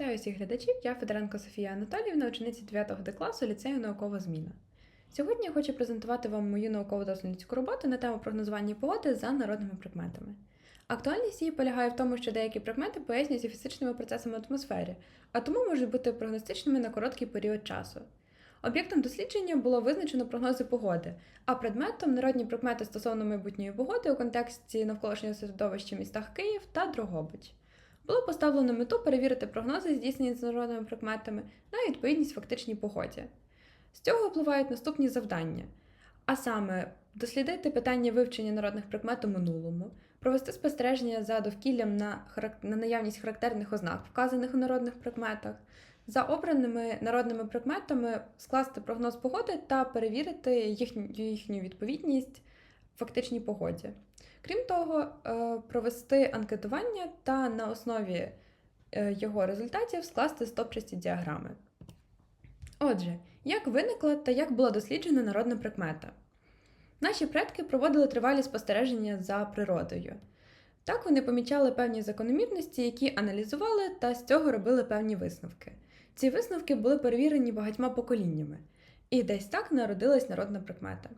Вітаю всіх глядачів, я Федоренко Софія Анатоліївна, учениця 9 Д класу ліцею наукова зміна. Сьогодні я хочу презентувати вам мою науково-дослідницьку роботу на тему прогнозування погоди за народними прикметами. Актуальність її полягає в тому, що деякі прикмети пояснюються фізичними процесами в атмосфері, а тому можуть бути прогностичними на короткий період часу. Об'єктом дослідження було визначено прогнози погоди, а предметом народні прикмети стосовно майбутньої погоди у контексті навколишнього середовища в містах Київ та Дрогобич. Було поставлено мету перевірити прогнози, здійснені з народними прикметами, на відповідність фактичній погоді. З цього впливають наступні завдання: а саме, дослідити питання вивчення народних прикмет у минулому, провести спостереження за довкіллям на, харак... на наявність характерних ознак, вказаних у народних прикметах, за обраними народними прикметами скласти прогноз погоди та перевірити їхню, їхню відповідність фактичній погоді. Крім того, е, провести анкетування та на основі е, його результатів скласти стопчасті діаграми. Отже, як виникла та як була досліджена народна прикмета? Наші предки проводили тривалі спостереження за природою. Так вони помічали певні закономірності, які аналізували та з цього робили певні висновки. Ці висновки були перевірені багатьма поколіннями, і десь так народилась народна прикмета.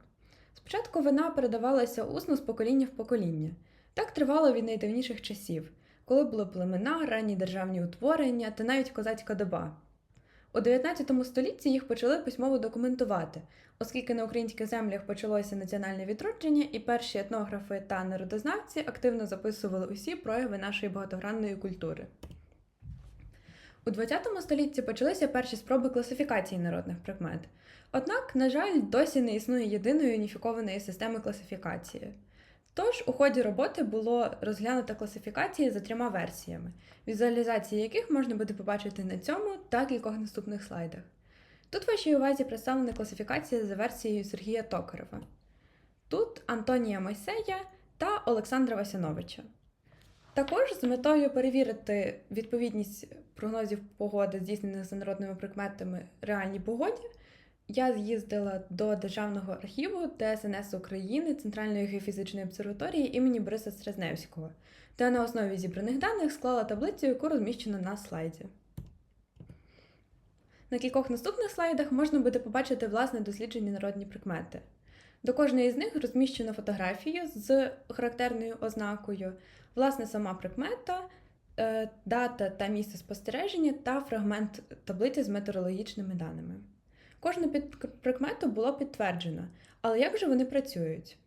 Спочатку вона передавалася усно з покоління в покоління. Так тривало від найдавніших часів, коли були племена, ранні державні утворення та навіть козацька доба. У 19 столітті їх почали письмово документувати, оскільки на українських землях почалося національне відродження, і перші етнографи та народознавці активно записували усі прояви нашої багатогранної культури. У 20 столітті почалися перші спроби класифікації народних прикмет. Однак, на жаль, досі не існує єдиної уніфікованої системи класифікації. Тож у ході роботи було розглянуто класифікації за трьома версіями, візуалізації яких можна буде побачити на цьому та кількох наступних слайдах. Тут вашій увазі представлена класифікація за версією Сергія Токарева. Тут Антонія Мойсея та Олександра Васяновича. Також з метою перевірити відповідність прогнозів погоди, здійснених за народними прикметами реальній погоді, я з'їздила до Державного архіву ДСНС України Центральної геофізичної обсерваторії імені Бориса Стрезневського, та на основі зібраних даних склала таблицю, яку розміщено на слайді. На кількох наступних слайдах можна буде побачити власне досліджені народні прикмети. До кожної з них розміщено фотографію з характерною ознакою, власне, сама прикмета, е, дата та місце спостереження та фрагмент таблиці з метеорологічними даними. Кожну прикмету було підтверджено, але як же вони працюють?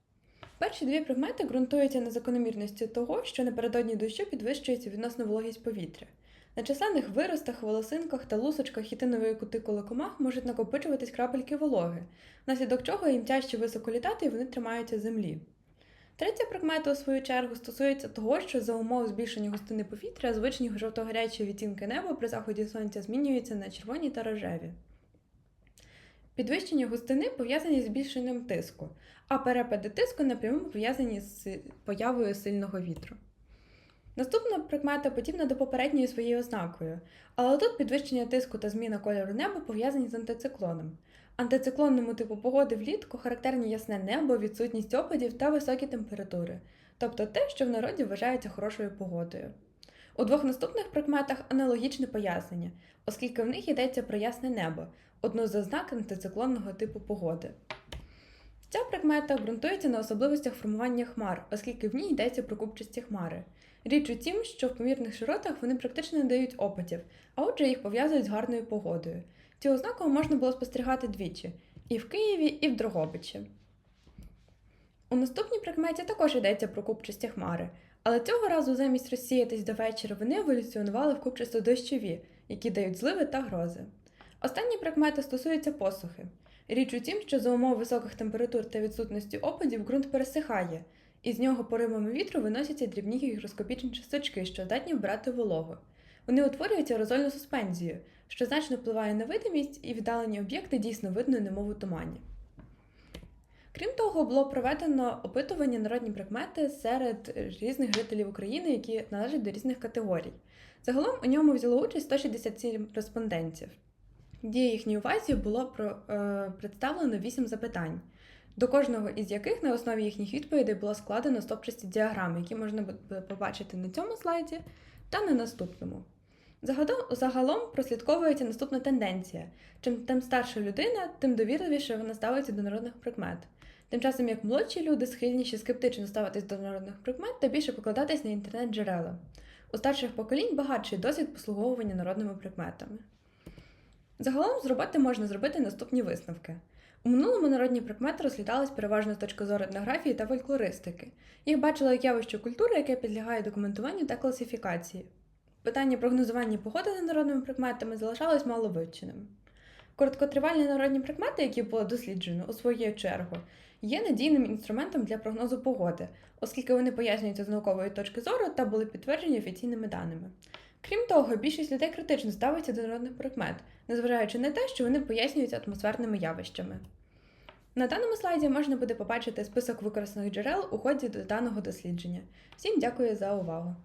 Перші дві прикмети ґрунтуються на закономірності того, що напередодні дощу підвищується відносно вологість повітря. На численних виростах, волосинках та лусочках хітинової кутикули комах можуть накопичуватись крапельки вологи, внаслідок чого їм тяжче високо літати і вони тримаються землі. Третя прикмета, у свою чергу, стосується того, що за умов збільшення густини повітря звичні жовто-гарячі відтінки неба при заході сонця змінюються на червоні та рожеві. Підвищення густини пов'язані з збільшенням тиску, а перепади тиску напряму пов'язані з появою сильного вітру. Наступна прикмета подібна до попередньої своєю ознакою, але тут підвищення тиску та зміна кольору неба пов'язані з антициклоном. Антициклонному типу погоди влітку характерні ясне небо, відсутність опадів та високі температури, тобто те, що в народі вважається хорошою погодою. У двох наступних прикметах аналогічне пояснення, оскільки в них йдеться про ясне небо, одну з ознак антициклонного типу погоди. Ця прикмета ґрунтується на особливостях формування хмар, оскільки в ній йдеться про купчасті хмари. Річ у тім, що в помірних широтах вони практично не дають опадів, а отже їх пов'язують з гарною погодою. Цю ознаку можна було спостерігати двічі і в Києві, і в Дрогобичі. У наступній прикметі також йдеться про купчасті хмари, але цього разу замість розсіятись до вечора вони еволюціонували в купчасто дощові, які дають зливи та грози. Останні прикмети стосуються посухи. Річ у тім, що за умов високих температур та відсутності опадів ґрунт пересихає, і з нього поривами вітру виносяться дрібні гігроскопічні часточки, що здатні вбирати вологу. Вони утворюють аерозольну суспензію, що значно впливає на видимість і віддалені об'єкти дійсно видно, немов у тумані. Крім того, було проведено опитування народні прикмети серед різних жителів України, які належать до різних категорій. Загалом у ньому взяло участь 167 респондентів. Дії їхній увазі було про, е, представлено 8 запитань, до кожного із яких на основі їхніх відповідей було складено стопчасті діаграми, які можна буде побачити на цьому слайді та на наступному. Загалом, загалом прослідковується наступна тенденція: чим тим старша людина, тим довірливіше вона ставиться до народних прикмет. Тим часом як молодші люди схильніші скептично ставитись до народних прикмет та більше покладатись на інтернет-джерела. У старших поколінь багатший досвід послуговування народними прикметами. Загалом з роботи можна зробити наступні висновки. У минулому народні прикмети розглядались переважно з точки зору етнографії та фольклористики. Їх бачили як явище культури, яке підлягає документуванню та класифікації. Питання прогнозування погоди за народними прикметами залишалось мало вивченим. Короткотривальні народні прикмети, які було досліджено у свою чергу, є надійним інструментом для прогнозу погоди, оскільки вони пояснюються з наукової точки зору та були підтверджені офіційними даними. Крім того, більшість людей критично ставиться до народних прикмет, незважаючи на те, що вони пояснюються атмосферними явищами. На даному слайді можна буде побачити список використаних джерел у ході до даного дослідження. Всім дякую за увагу!